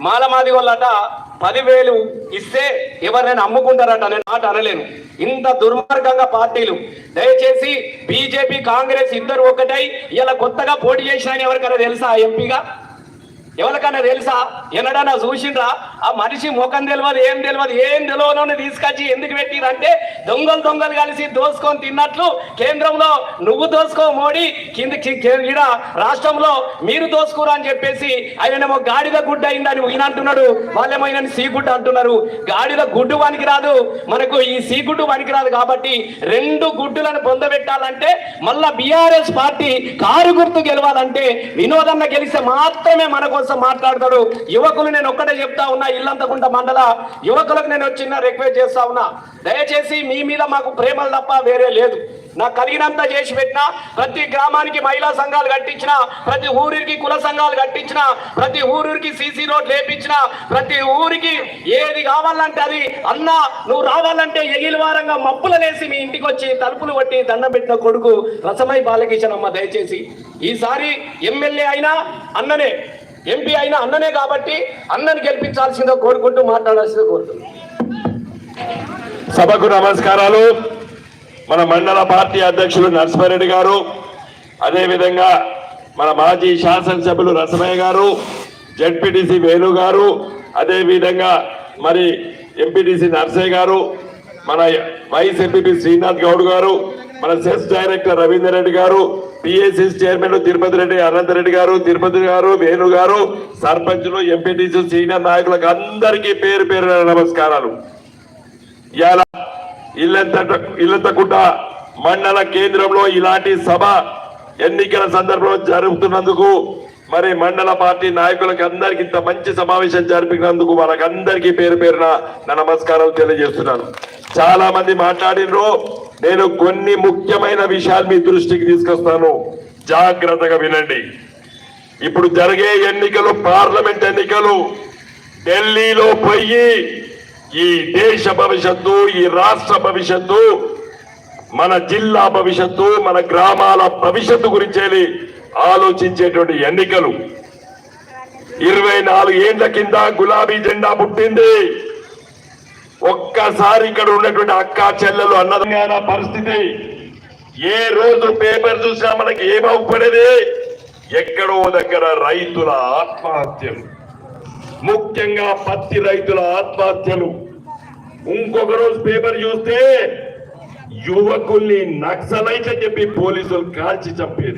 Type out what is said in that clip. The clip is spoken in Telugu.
మాలమాది వాళ్ళట పదివేలు ఇస్తే ఎవరైనా అమ్ముకుంటారట నేను మాట అనలేను. ఇంత దుర్మార్గంగా పార్టీలు. దయచేసి బీజేపీ కాంగ్రెస్ ఇద్దరు ఒకటై ఇలా కొత్తగా పోటీ చేసిన ఎవరికైనా తెలుసా ఎంపీగా? ఎవరికన్నా తెలుసా? ఎన్నడన్నా చూసిండ్రా? ఆ మనిషి ముఖం తెలియదు ఏం తెలియదు ఏం తెలియనని తీసుకొచ్చి ఎందుకు పెట్టిరంటే దొంగలు దొంగలు కలిసి దోసుకొని తిన్నట్లు కేంద్రంలో నువ్వు దోసుకో మోడీ కింద ఈడ రాష్ట్రంలో మీరు దోసుకురా అని చెప్పేసి ఆయనేమో గాడిద గుడ్డ అయిందని ఈయన అంటున్నాడు. వాళ్ళేమో ఈయన సీగుడ్డ అంటున్నారు. గాడిద గుడ్డు వానికి రాదు మనకు ఈ సీగుడ్డు వానికి రాదు కాబట్టి రెండు గుడ్డులను పొందబెట్టాలంటే మళ్ళా బీఆర్ఎస్ పార్టీ కారు గుర్తు గెలవాలంటే వినోదన్న గెలిస్తే మాత్రమే మనకు కోసం మాట్లాడతాడు. యువకులు నేను ఒక్కటే చెప్తా ఉన్నా ఇల్లంతకుంట మండల యువకులకు నేను చిన్న రిక్వెస్ట్ చేస్తా ఉన్నా. దయచేసి మీ మీద మాకు ప్రేమలు తప్ప వేరే లేదు. నాకు కలిగినంత చేసి పెట్టిన ప్రతి గ్రామానికి మహిళా సంఘాలు కట్టించిన ప్రతి ఊరికి కుల సంఘాలు కట్టించిన ప్రతి ఊరికి సీసీ రోడ్ లేపించిన ప్రతి ఊరికి ఏది కావాలంటే అది అన్న నువ్వు రావాలంటే ఎగిలివారంగా మప్పులనేసి మీ ఇంటికి వచ్చి తలుపులు కొట్టి దండం పెట్టిన కొడుకు రసమై బాలకిషన్ అమ్మ దయచేసి. ఈసారి ఎమ్మెల్యే అయినా అన్ననే ఎంపీ అయినా అన్ననే కాబట్టి అన్నని గెలిపించాల్సిందో కోరుకుంటూ మాట్లాడాల్సిందో కోరుతున్నాను సభకు నమస్కారాలు. మన మండల పార్టీ అధ్యక్షులు నరసింహారెడ్డి గారు అదేవిధంగా మన మాజీ శాసనసభ్యులు రసమయ్య గారు జడ్పీటీసీ వేణు గారు అదేవిధంగా మరి ఎంపీటీసీ నర్సయ్య గారు మన వైస్ ఎంపీపీ శ్రీనాథ్ గౌడ్ గారు మన cess director Raveender Reddy garu PSS chairman Tirupati Reddy Anantha Reddy garu Tirupati garu Venu గారు సర్పంచులు ఎంపీటీసీ సీనియర్ నాయకులకు అందరికీ పేరు పేరు నమస్కారాలు. ఇవాళ ఇల్లంత ఇల్లంతకుంట మండల కేంద్రంలో ఇలాంటి సభ ఎన్నికల సందర్భంలో జరుగుతున్నందుకు మరి మండల పార్టీ నాయకులకు అందరికి ఇంత మంచి సమావేశం జరిపినందుకు వాళ్ళకందరికీ పేరు పేరున నా నమస్కారాలు తెలియజేస్తున్నాను. చాలా మంది మాట్లాడినరు. నేను కొన్ని ముఖ్యమైన విషయాలు మీ దృష్టికి తీసుకొస్తాను. జాగ్రత్తగా వినండి. ఇప్పుడు జరిగే ఎన్నికలు పార్లమెంట్ ఎన్నికలు ఢిల్లీలో పోయి ఈ దేశ భవిష్యత్తు ఈ రాష్ట్ర భవిష్యత్తు మన జిల్లా భవిష్యత్తు మన గ్రామాల భవిష్యత్తు గురించి ఆలోచించేటువంటి ఎన్నికలు. ఇరవై నాలుగు ఏండ్ల కింద గులాబీ జెండా పుట్టింది. ఒక్కసారి ఇక్కడ ఉన్నటువంటి అక్క చెల్లెలు అన్నదమైన పరిస్థితి. ఏ రోజు పేపర్ చూసినా మనకి ఏమవుపడేది ఎక్కడో దగ్గర రైతుల ఆత్మహత్యలు. ముఖ్యంగా పత్తి రైతుల ఆత్మహత్యలు. ఇంకొక రోజు పేపర్ చూస్తే యువకుల్ని నక్సలైట్ అని చెప్పి పోలీసులు కాల్చి చంపేది.